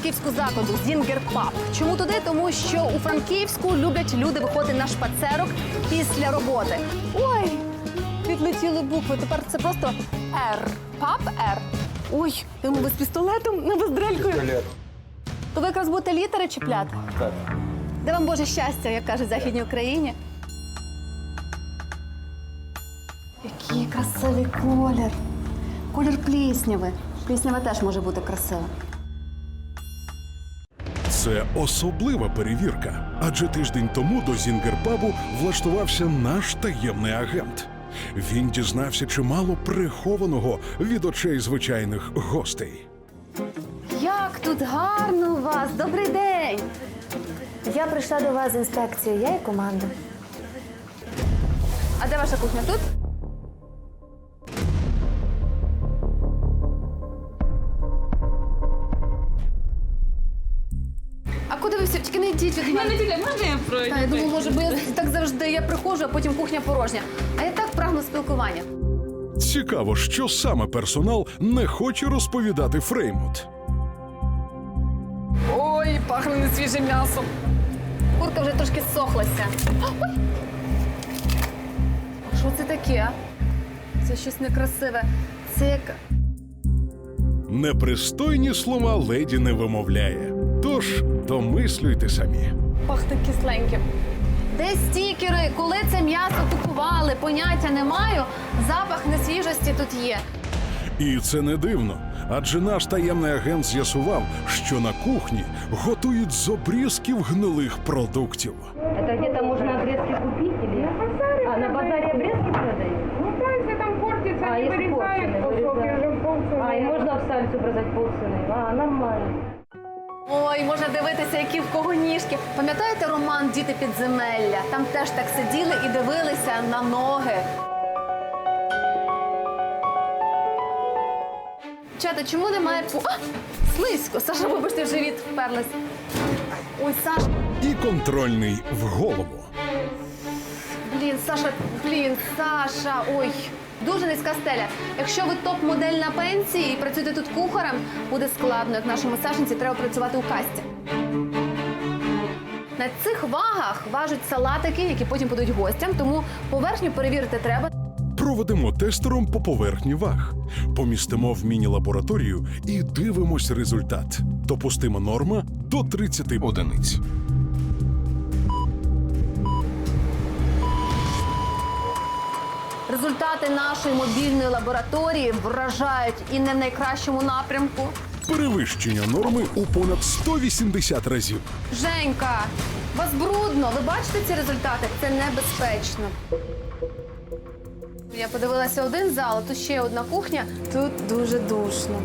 франківську закладу Зінгер Паб. Чому туди? Тому що у Франківську люблять люди виходити на шпацерок після роботи. Ой, відлетіли букви. Тепер це просто Р. Паб Р. Ой, йому ви з пістолетом, не без дрелькою. То ви якраз будете літери чіпляти? Так. Де вам Боже щастя, як кажуть в Західній Україні. Який красивий колір. Колір плісняви. Пліснява теж може бути красива. Це особлива перевірка, адже тиждень тому до Зінгерпабу влаштувався наш таємний агент. Він дізнався чимало прихованого від очей звичайних гостей. Як тут гарно у вас! Добрий день! Я прийшла до вас з інспекцією, я і команда. А де ваша кухня? Тут? Не йдіть від мене. Тіля, можна я пройду? Та, я думаю, може, бо я так завжди я приходжу, а потім кухня порожня. А я так прагну спілкування. Цікаво, що саме персонал не хоче розповідати Фреймут. Ой, пахне несвіжим м'ясом. Курка вже трошки сохлася. Ой! Що це таке? Це щось некрасиве. Це як. Непристойні слова леді не вимовляє. Тож домислюйте самі. Пахне кисленьким. Де стікери? Коли це м'ясо купували? Поняття не маю. Запах несвіжості тут є. І це не дивно, адже наш таємний агент з'ясував, що на кухні готують з обрізків гнилих продуктів. Это Ой, можна дивитися, які в кого ніжки. Пам'ятаєте роман Діти підземелля? Там теж так сиділи і дивилися на ноги. Чата, чому немає по. А! Слизько! Саша, вибачте, в живіт вперлась. Ой, Саша, І контрольний в голову. блін, Саша, блін, Саша, ой. Дуже низька стеля. Якщо ви топ-модель на пенсії і працюєте тут кухарем, буде складно, як нашому Сашенці треба працювати у касті. На цих вагах важать салатики, які потім подають гостям, тому поверхню перевірити треба. Проведемо тестером по поверхні ваг, помістимо в міні-лабораторію і дивимось результат. Допустима норма до 30 одиниць. Результати нашої мобільної лабораторії вражають і не в найкращому напрямку. Перевищення норми у понад 180 разів. Женька, вас брудно. Ви бачите ці результати? Це небезпечно. Я подивилася один зал, а тут ще одна кухня. Тут дуже душно.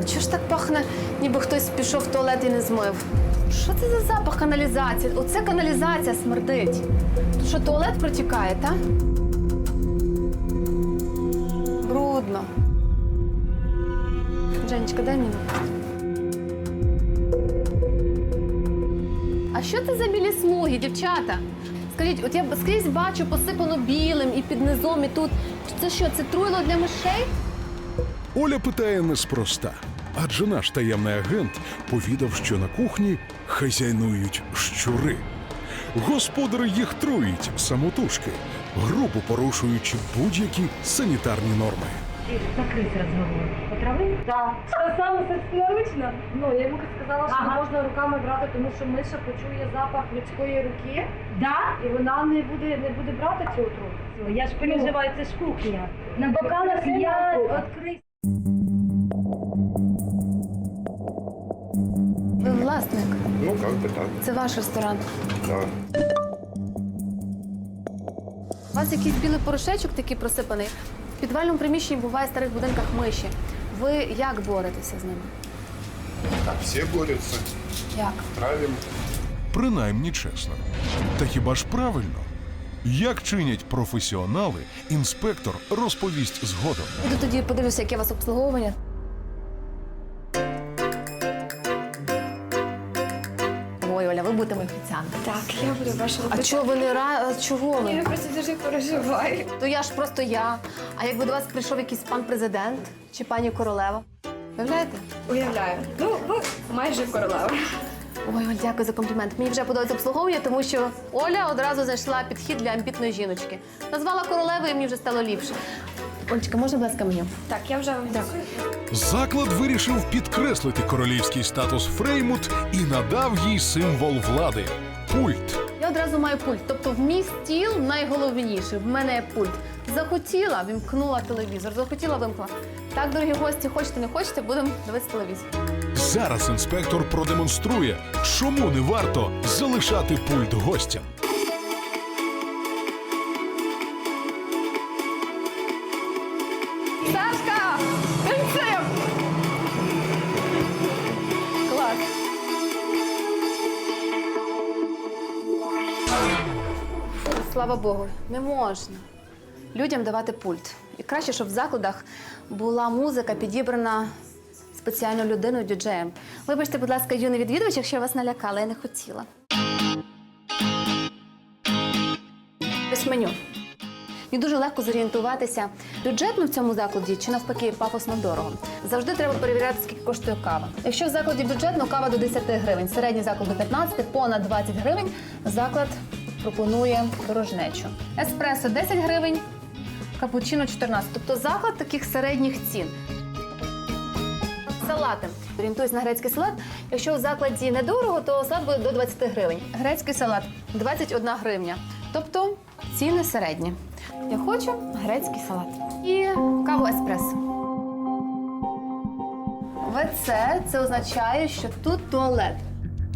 А чого ж так пахне, ніби хтось пішов в туалет і не змив? Що це за запах каналізації? Оце каналізація смердить. Тут що туалет протікає, так? Брудно. Женечка, дай мені. А що це за білі смуги, дівчата? Скажіть, от я скрізь бачу посипано білим і під низом, і тут. Це що, це труйло для мишей? Оля питає неспроста, адже наш таємний агент повідав, що на кухні хазяйнують щури. Господари їх трують самотужки, грубо порушуючи будь-які санітарні норми. Закрыть разговор. Потравили? Так. Саме собственноручно. Ну, я йому сказала, що Ага. можна руками брати, тому що миша почує запах людської руки, Да? і вона не буде, не буде брати цю отруту. Я ж переживаю, це ж кухня. На бокалах я відкрив. Ви власник. Ну, как бы так, Це ваш ресторан. да. У вас якийсь білий порошечок такий просипаний. В підвальному приміщенні буває в старих будинках миші. Ви як боретеся з ними? Так все борются, Як? травим. Принаймні чесно. Та хіба ж правильно? Як чинять професіонали, інспектор розповість згодом. Іду тоді подивлюся, яке у вас обслуговування. Будете. Так, я буду ваша А чого ви не ра... Чого ви? Я просто дуже переживаю. То я ж просто я. А якби до вас прийшов якийсь пан президент чи пані королева? Уявляєте? Уявляю. Ну, ви майже королева. Ой, Оль, дякую за комплімент. Мені вже подобається обслуговування, тому що Оля одразу знайшла підхід для амбітної жіночки. Назвала королевою, і мені вже стало ліпше. Ольчка, можна, будь ласка, меню? Так, я вже вам дякую. Заклад вирішив підкреслити королівський статус Фреймут і надав їй символ влади пульт. Я одразу маю пульт. Тобто в мій стіл найголовніше. В мене є пульт. Захотіла, вімкнула телевізор. Захотіла, вимкнула. Так, дорогі гості, хочете, не хочете, будемо дивитися телевізор. Зараз інспектор продемонструє, чому не варто залишати пульт гостям. Слава Богу, не можна людям давати пульт. І краще, щоб в закладах була музика підібрана спеціальною людиною, діджеєм. Вибачте, будь ласка, юний відвідувач, якщо я вас налякала, я не хотіла. Ось меню. Мені дуже легко зорієнтуватися, бюджетно в цьому закладі чи навпаки пафосно дорого. Завжди треба перевіряти, скільки коштує кава. Якщо в закладі бюджетно, кава до 10 гривень, середній заклад до 15, понад 20 гривень заклад пропонує дорожнечу. Еспресо 10 гривень, капучино 14. Тобто заклад таких середніх цін. Салати. Орієнтуюсь на грецький салат. Якщо в закладі недорого, то салат буде до 20 гривень. Грецький салат 21 гривня. Тобто ціни середні. Я хочу грецький салат. І каву еспресо. ВЦ це означає, що тут туалет.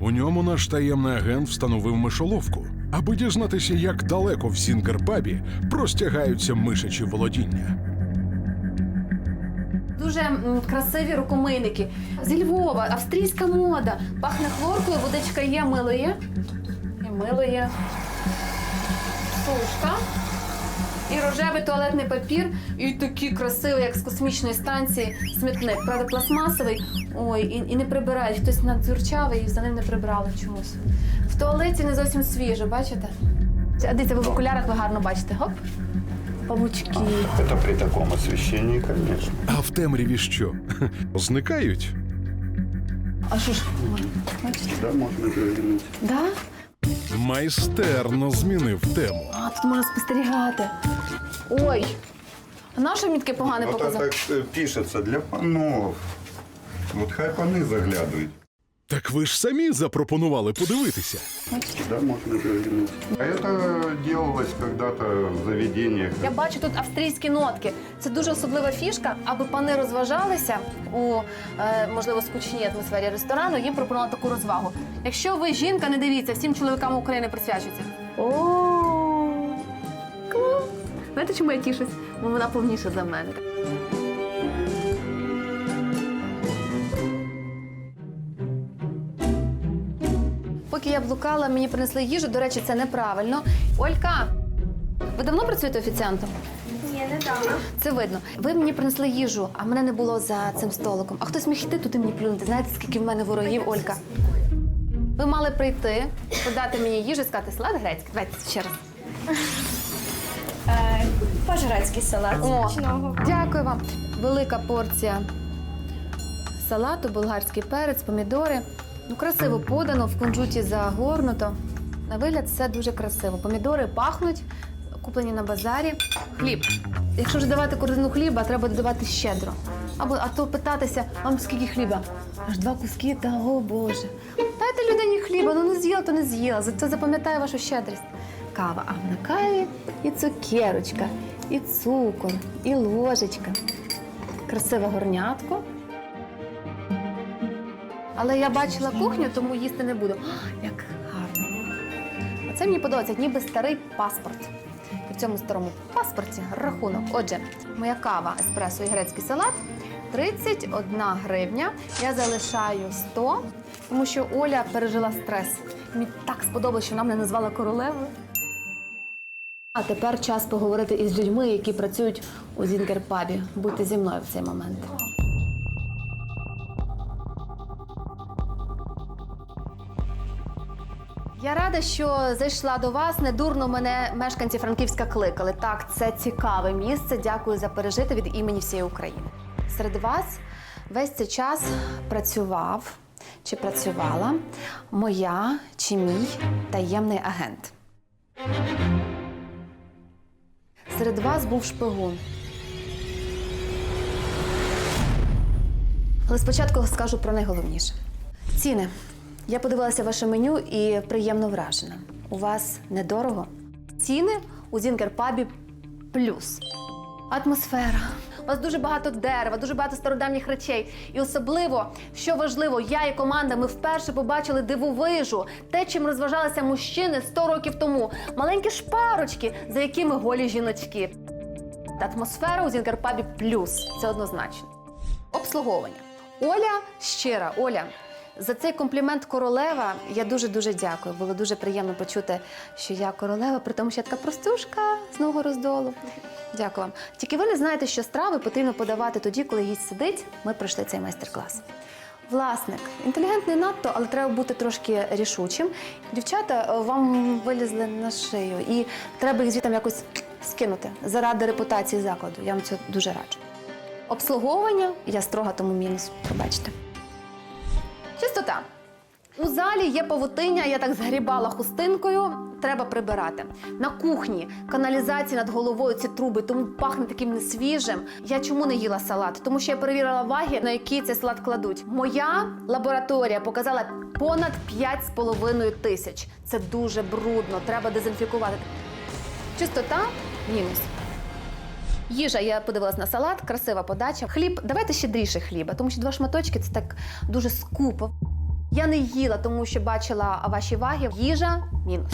У ньому наш таємний агент встановив мишоловку, аби дізнатися, як далеко в Зінгерпабі простягаються мишачі володіння. Дуже м, красиві рукомийники. Зі Львова, австрійська мода. Пахне хлоркою, водичка є, мило є. І мило є. Сушка. І рожевий туалетний папір, і такий красивий, як з космічної станції, смітник. Правда, пластмасовий. Ой, і, і не прибирають. Хтось надзюрчавий і за ним не прибрали чомусь. В туалеті не зовсім свіже, бачите? А дивіться, ви в окулярах ви гарно бачите. Гоп. Павучки. Это при таком освещении, конечно. А в темряві що? Зникають? А що ж? Бачите? Да, можно заглянуть. Да? Майстерно змінив тему. А, тут можна спостерігати. Ой. А на що мені таке погане Вот показав? это э, пишется для панов. Вот хай паны заглядывают. Так ви ж самі запропонували подивитися. Да, можно. А это делалось когда-то в заведениях. Я бачу тут австрійські нотки. Це дуже особлива фішка, аби пани розважалися у е, можливо скучній атмосфері ресторану. Їм пропонували таку розвагу. Якщо ви жінка, не дивіться, всім чоловікам України присвячується. О, клас! Знаєте, чому я тішусь? Бо вона повніша за мене. Поки я блукала, мені принесли їжу. До речі, це неправильно. Олька, ви давно працюєте офіціантом? Ні, не дама. Це видно. Ви мені принесли їжу, а мене не було за цим столиком. А хтось міг йти тут і мені плюнути. Знаєте, скільки в мене ворогів, Олька? Ви мали прийти, подати мені їжу і сказати салат грецький. Давайте ще раз. Е, Пожрецький салат. О, Смачного. дякую вам. Велика порція салату, болгарський перець, помідори. Ну, красиво подано, в кунжуті загорнуто. На вигляд все дуже красиво. Помідори пахнуть, куплені на базарі. Хліб. Якщо ж давати корзину хліба, треба додавати щедро. Або а то питатися, вам скільки хліба? Аж два куски, та о Боже. Дайте людині хліба, ну не з'їла, то не з'їла. Зато запам'ятає вашу щедрість. Кава, а на каві і цукерочка, і цукор, і ложечка. Красиве горнятко. Але я бачила кухню, тому їсти не буду. А, як гарно. Оце мені подобається, ніби старий паспорт. І в цьому старому паспорті рахунок. Отже, моя кава, еспресо і грецький салат 31 гривня. Я залишаю 100, тому що Оля пережила стрес. Мені так сподобалося, що нам не назвала королевою. А тепер час поговорити із людьми, які працюють у Зінгерпабі. Будьте зі мною в цей момент. Я рада, що зайшла до вас. Недурно мене мешканці Франківська кликали. Так, це цікаве місце. Дякую за пережити від імені всієї України. Серед вас Весь цей час працював чи працювала моя чи мій таємний агент. Серед вас був шпигун. Але спочатку скажу про найголовніше. Ціни. Я подивилася ваше меню і приємно вражена. У вас недорого. Ціни у Зінгер-пабі плюс. Атмосфера. У вас дуже багато дерева, дуже багато стародавніх речей. І особливо, що важливо, я і команда ми вперше побачили дивовижу, те, чим розважалися мужчини 100 років тому. Маленькі шпарочки, за якими голі жіночки. Та атмосфера у Зінгер-пабі плюс. Це однозначно. Обслуговування. Оля щира, Оля. За цей комплімент королева я дуже дуже дякую. Було дуже приємно почути, що я королева, при тому, що я така простушка з нового роздолу. Дякую вам. Тільки ви не знаєте, що страви потрібно подавати тоді, коли гість сидить. Ми пройшли цей майстер-клас. Власник, інтелігентний надто, але треба бути трошки рішучим. Дівчата е, вам вилізли на шию, і треба їх звідти якось скинути заради репутації закладу. Я вам це дуже раджу. Обслуговування я строга тому мінус. Пробачте. Чистота. У залі є павутиння, я так згрібала хустинкою. Треба прибирати. На кухні каналізації над головою ці труби, тому пахне таким несвіжим. Я чому не їла салат? Тому що я перевірила ваги, на які цей салат кладуть. Моя лабораторія показала понад 5,5 тисяч. Це дуже брудно, треба дезінфікувати. Чистота мінус. Їжа, я подивилась на салат, красива подача. Хліб, давайте щедріше хліба, тому що два шматочки це так дуже скупо. Я не їла, тому що бачила ваші ваги. Їжа мінус.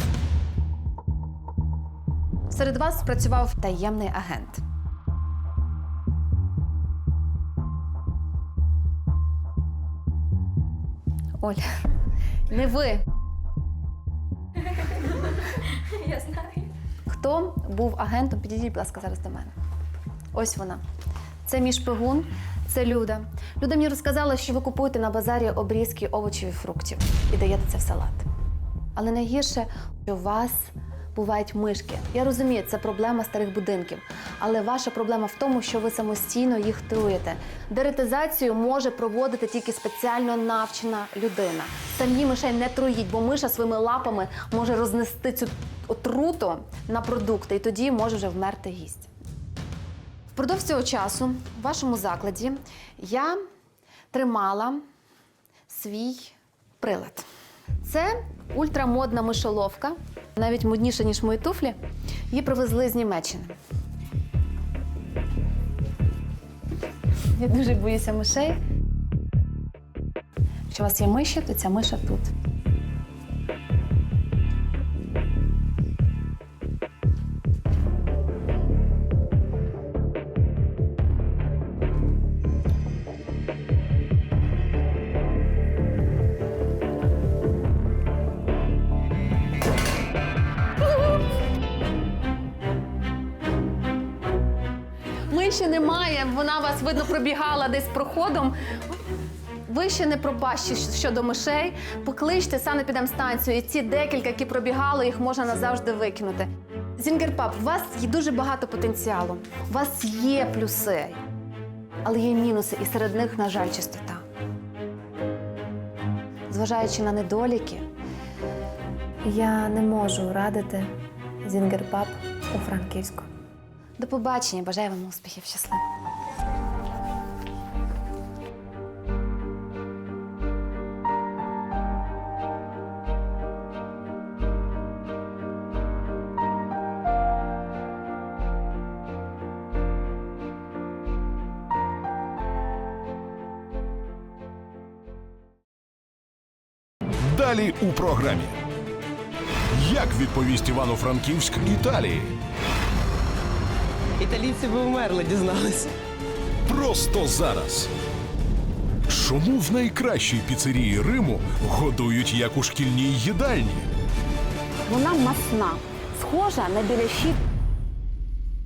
Серед вас спрацював таємний агент. Оля, не ви. Я знаю. Хто був агентом? Підійдіть, будь ласка, зараз до мене. Ось вона. Це мій шпигун, це Люда. Люда мені розказала, що ви купуєте на базарі обрізки овочів і фруктів і даєте це в салат. Але найгірше, що у вас бувають мишки. Я розумію, це проблема старих будинків. Але ваша проблема в тому, що ви самостійно їх труєте. Деретизацію може проводити тільки спеціально навчена людина. Самі мишей не труїть, бо миша своїми лапами може рознести цю отруту на продукти, і тоді може вже вмерти гість. Впродовж цього часу в вашому закладі я тримала свій прилад. Це ультрамодна мишоловка, навіть модніша, ніж мої туфлі. Її привезли з Німеччини. Я дуже боюся мишей. Якщо у вас є миші, то ця миша тут. Миші немає, вона вас, видно, пробігала десь проходом. Ви ще не пропащі щодо мишей. Покличте санепідемстанцію, і ці декілька, які пробігали, їх можна назавжди викинути. Зінгерпап, у вас є дуже багато потенціалу. У вас є плюси, але є мінуси, і серед них, на жаль, чистота. Зважаючи на недоліки, я не можу радити Зінгерпап у Франківську. До побачення, бажаю вам успіхів, щасливо. Далі у програмі. Як відповість Івано-Франківськ Італії? Італійці би вмерли, дізналися. Просто зараз. Чому в найкращій піцерії Риму годують як у шкільній їдальні? Вона масна, схожа на біляші